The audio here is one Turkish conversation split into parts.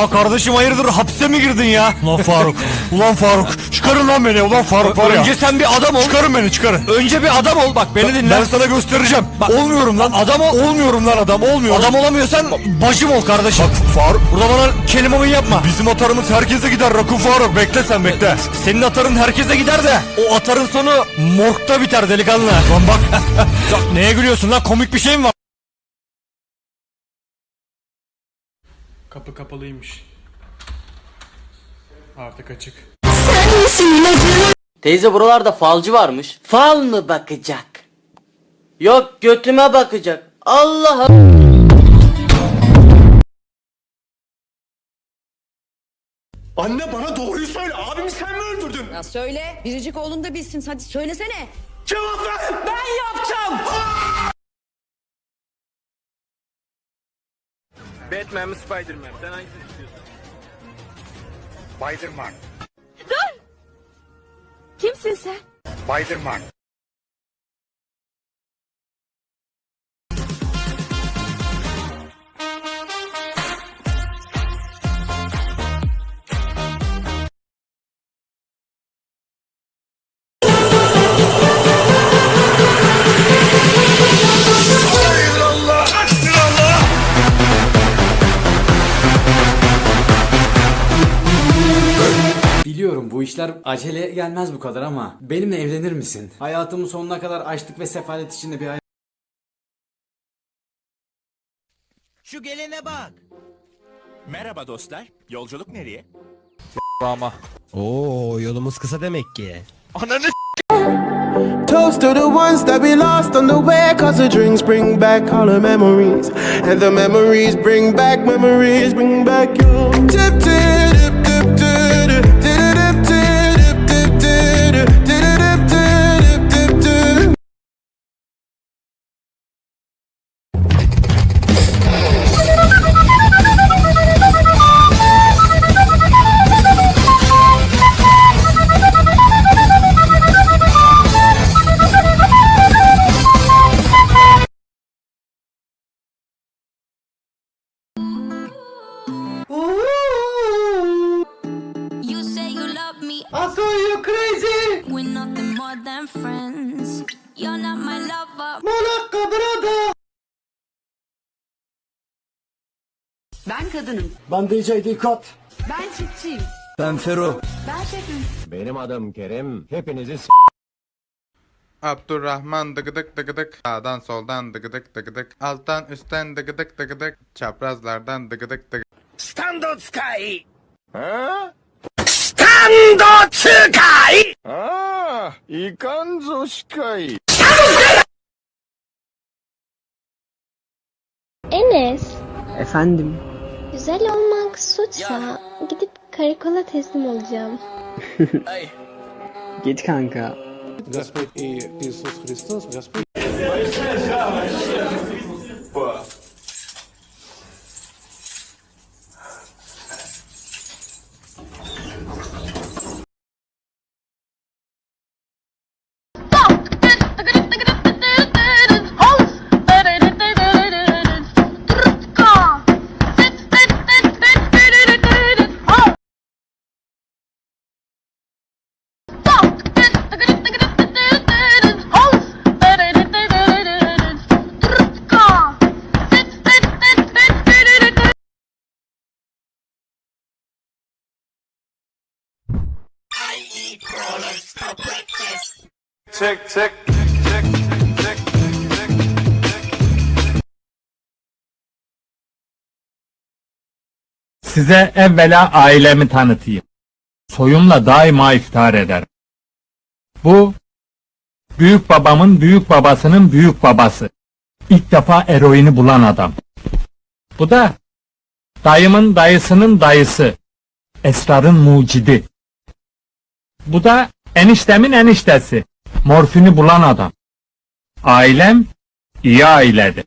Aa kardeşim hayırdır hapse mi girdin ya? Ulan Faruk. Ulan Faruk. Çıkarın lan beni ulan Faruk var ya. Önce sen bir adam ol. Çıkarın beni çıkarın. Önce bir adam ol. Bak beni dinle. Ben sana göstereceğim. olmuyorum lan. Adam ol. Olmuyorum lan adam olmuyorum. Adam olamıyorsan bacım ol kardeşim. Bak Faruk. Burada bana kelimamı yapma. Bizim atarımız herkese gider Rakun Faruk. Bekle sen bekle. Senin atarın herkese gider de o atarın sonu morgda biter delikanlı. Lan bak. Neye gülüyorsun lan komik bir şey mi var? Kapı kapalıymış. Artık açık. Teyze buralarda falcı varmış. Fal mı bakacak? Yok götüme bakacak. Allah Anne bana doğruyu söyle. Abimi sen mi öldürdün? Ya söyle. Biricik oğlun da bilsin. Hadi söylesene. Cevap ver. Ben yapacağım. Batman mi Spiderman? Sen hangisini istiyorsun? Spiderman. Kimsin sen? Spiderman. İşler aceleye gelmez bu kadar ama benimle evlenir misin? Hayatımın sonuna kadar açlık ve sefalet içinde bir hayat... Şu gelene bak. Merhaba dostlar. Yolculuk nereye? Oo yolumuz kısa demek ki. Toast to the ones that we lost on the way Cause the drinks bring back all the memories And the memories bring back, memories bring back you tip You say you love me. I saw you crazy We're nothing more than friends. You're not my lover. Monaco brother Ben kadınım. Ben DJ Dikkat Ben çiftçiyim. Ben Fero. Ben şefim. Benim adım Kerim Hepinizi Abdurrahman dıgıdık dıgıdık. Sağdan soldan dıgıdık dıgıdık. Alttan üstten dıgıdık dıgıdık. Çaprazlardan dıgıdık dıgıdık. スタンド使い。スタンド使いああ、いかんぞしかい。スタンド使い Enes, Efendim, güzel olmak suçsa gidip karakola teslim olacağım. git kanka. Господь и Иисус Христос, Check, check. Size evvela ailemi tanıtayım. Soyumla daima iftihar ederim. Bu, büyük babamın büyük babasının büyük babası. İlk defa eroini bulan adam. Bu da, dayımın dayısının dayısı. Esrarın mucidi. Bu da, eniştemin eniştesi. Morfini bulan adam. Ailem, iyi ailedir.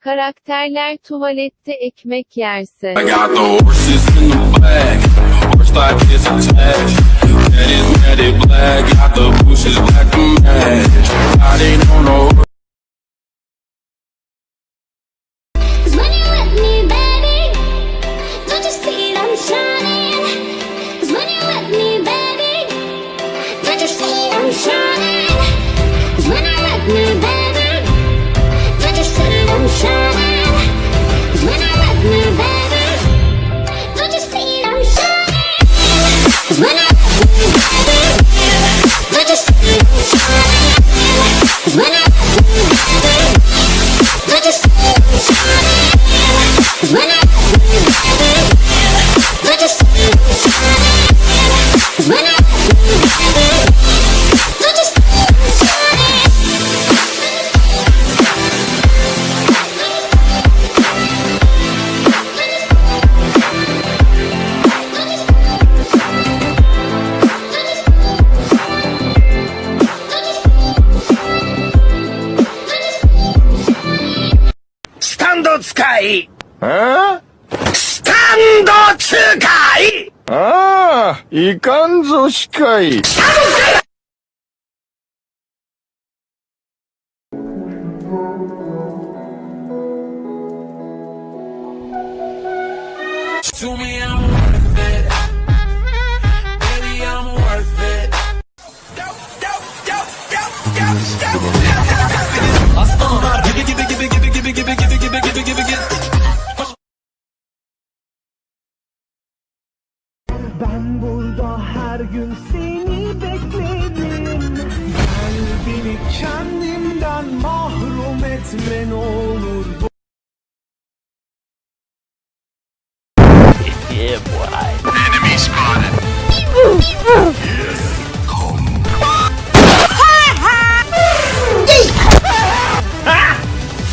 Karakterler tuvalette ekmek yerse. I got the horses in the back. Horse like it's attached. Let it, let it black, got the bushes black to match. I ain't on no Cause when you're with me, baby, don't you see I'm shining? Cause when you're with me, baby, don't you see I'm shining? ド使いスタンド使いああ、いかんぞ司会。Ben here, boy. Enemy spotted. Yes.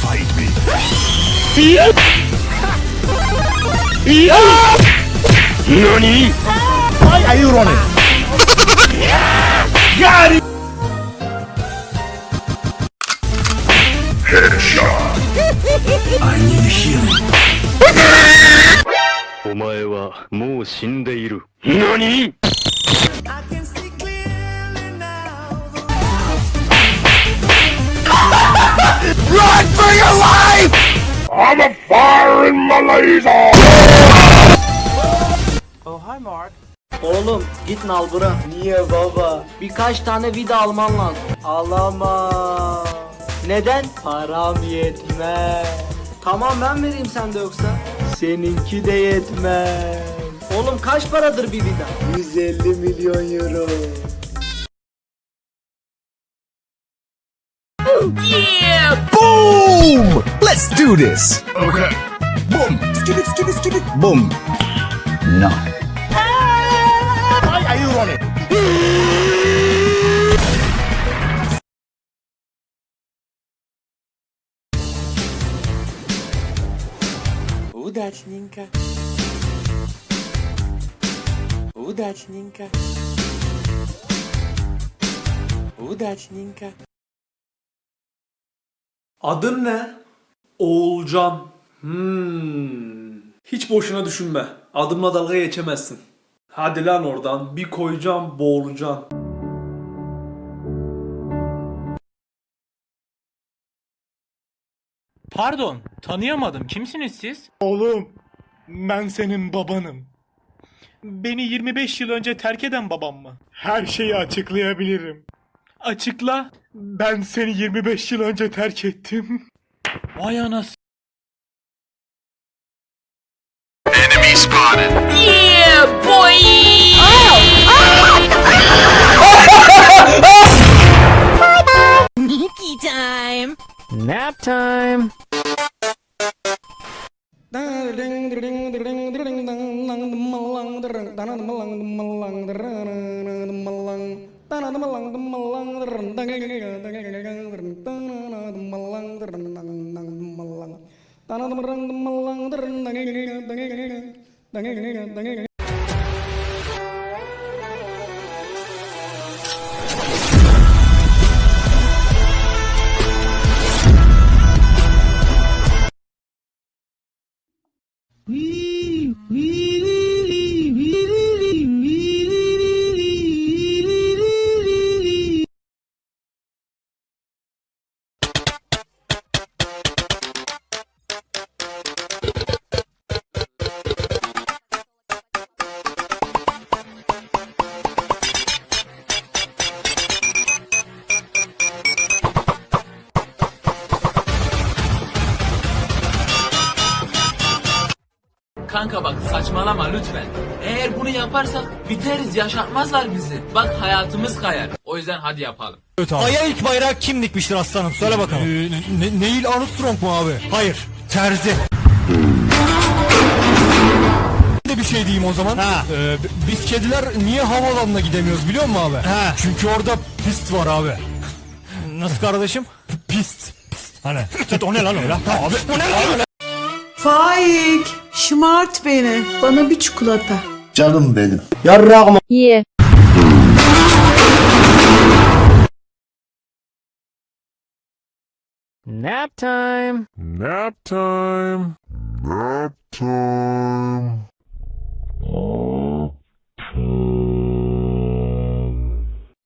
Fight me. Nani? Why are you running? Got it! Headshot. I need healing. Oğlum git nalbura. Niye baba? Birkaç tane vida alman lazım. Alamam. Neden? Param yetmez. Tamam ben vereyim sen de yoksa. Seninki de yetmez. Oğlum kaç paradır bir vida? 150 milyon euro. Boom! Let's do this. Okay. Boom. Skip it, skip it, skip it. Boom. No. Why are you running? Удачненько. Удачненько. Удачненько. Adın ne? Oğulcan. Hmm. Hiç boşuna düşünme. Adımla dalga geçemezsin. Hadi lan oradan. Bir koyacağım boğulacaksın. Pardon, tanıyamadım. Kimsiniz siz? Oğlum, ben senin babanım. Beni 25 yıl önce terk eden babam mı? Her şeyi açıklayabilirim. Açıkla. Ben seni 25 yıl önce terk ettim. Vay anas. Nap time! Saçmalama lütfen. Eğer bunu yaparsak biteriz yaşatmazlar bizi. Bak hayatımız kayar. O yüzden hadi yapalım. Ay'a ilk bayrağı kim dikmiştir aslanım? Söyle bakalım. Ee, Neil Armstrong mu abi? Hayır. Terzi. de bir şey diyeyim o zaman. Ee, b- biz kediler niye havalanına gidemiyoruz biliyor musun abi? Çünkü orada pist var abi. Nasıl kardeşim? P- Pist. Pist. Hani? o ne lan öyle? Abi o ne lan öyle? Faik şımart beni. Bana bir çikolata. Canım benim. Ye. Nap time. Nap time. Nap time.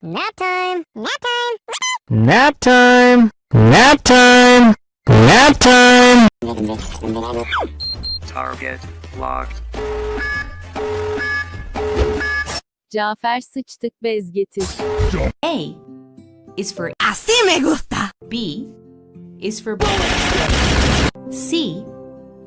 Nap time. Nap time. Nap time. Nap time. Nap time. Cafer sıçtık bez getir. A is for Así me gusta. B is for C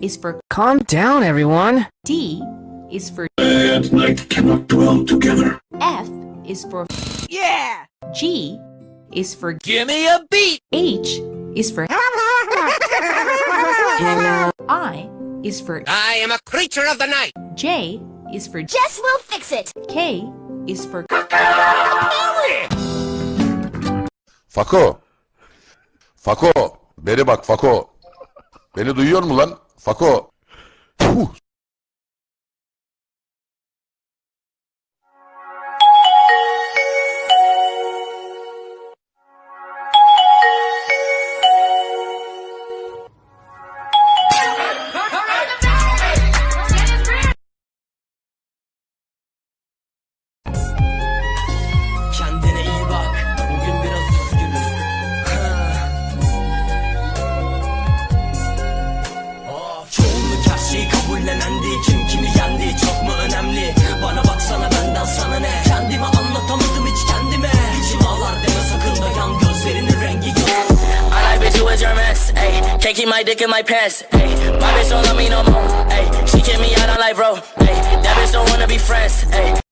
is for Calm down, everyone. D is for And night cannot dwell together. F is for Yeah. G is for Give me a beat. H is for I is for I am a creature of the night. J is for Jess will fix it. K is for Fako. Fako. Beri bak Fako. Beni duyuyor mu lan? Fako. Huh. Şeyi kabullenendi Kim kimi yendi çok mu önemli? Bana baksana benden sana ne? Kendime anlatamadım hiç kendime. İçim ağlar deme sakın dayan Gözlerinin rengi yok. I like bitch you a Germans, ayy. Can't keep my dick in my pants, ayy. My bitch don't love me no more, ayy. She kick me out on life, bro, ayy. That bitch don't wanna be friends, ayy